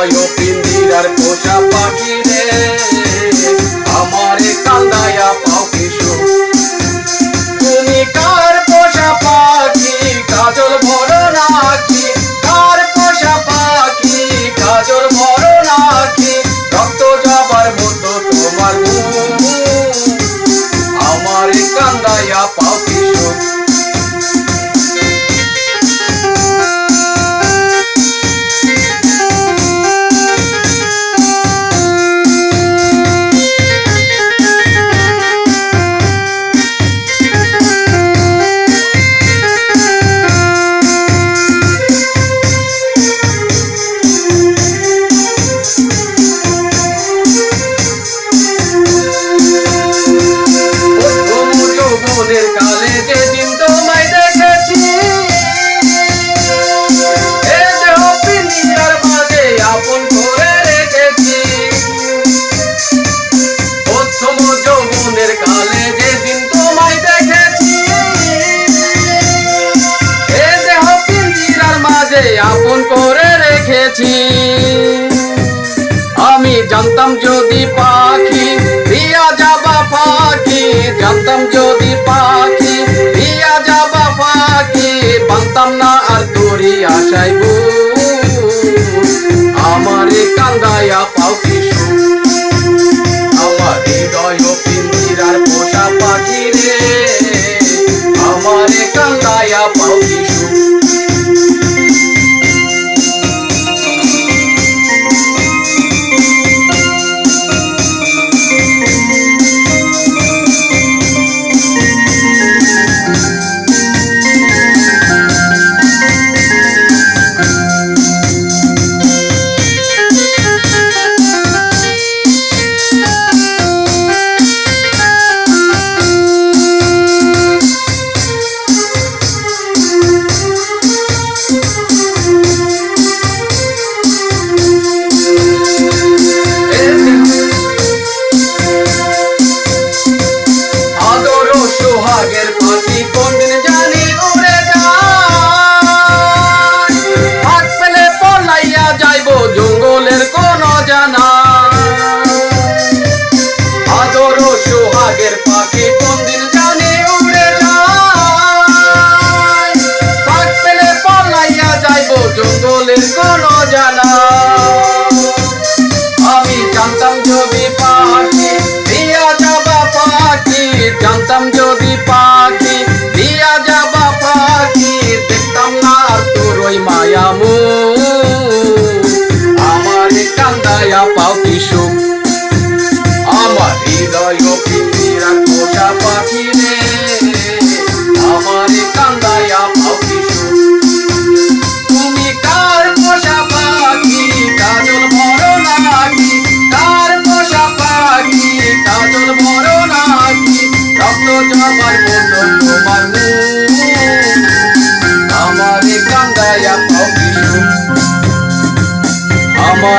হৃদয় পিন্দিরার পোষা পাখি রে। আমার কান্দায়া পাখি সুখ তুমি কার পোষা পাখি? কাজল ভরো নাকি? কার পোষা পাখি? কাজল ভরো নাকি? রক্ত যাবার মতো তোমার আমার কান্দায়া পাখি আপন করে রেখেছি। আমি জানতাম যদি পাখি দিয়া যাবা পাখি, জানতাম যদি পাখি দিয়া যাবা পাখি, বানতাম না আর তোরি আশাইব সোহাগের পাখি কোনদিন জানি উড়ে যায়? পেলে পালাইয়া যাইব জঙ্গলের কোন জানা আমি জানতাম যদি পাখি, দিয়া যাবা পাখি, জানতাম যদি পাখি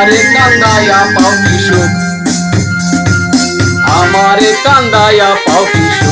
আমারে কান্দায়া পাও কিশোর। আমারে কান্দায়া পাও সুখ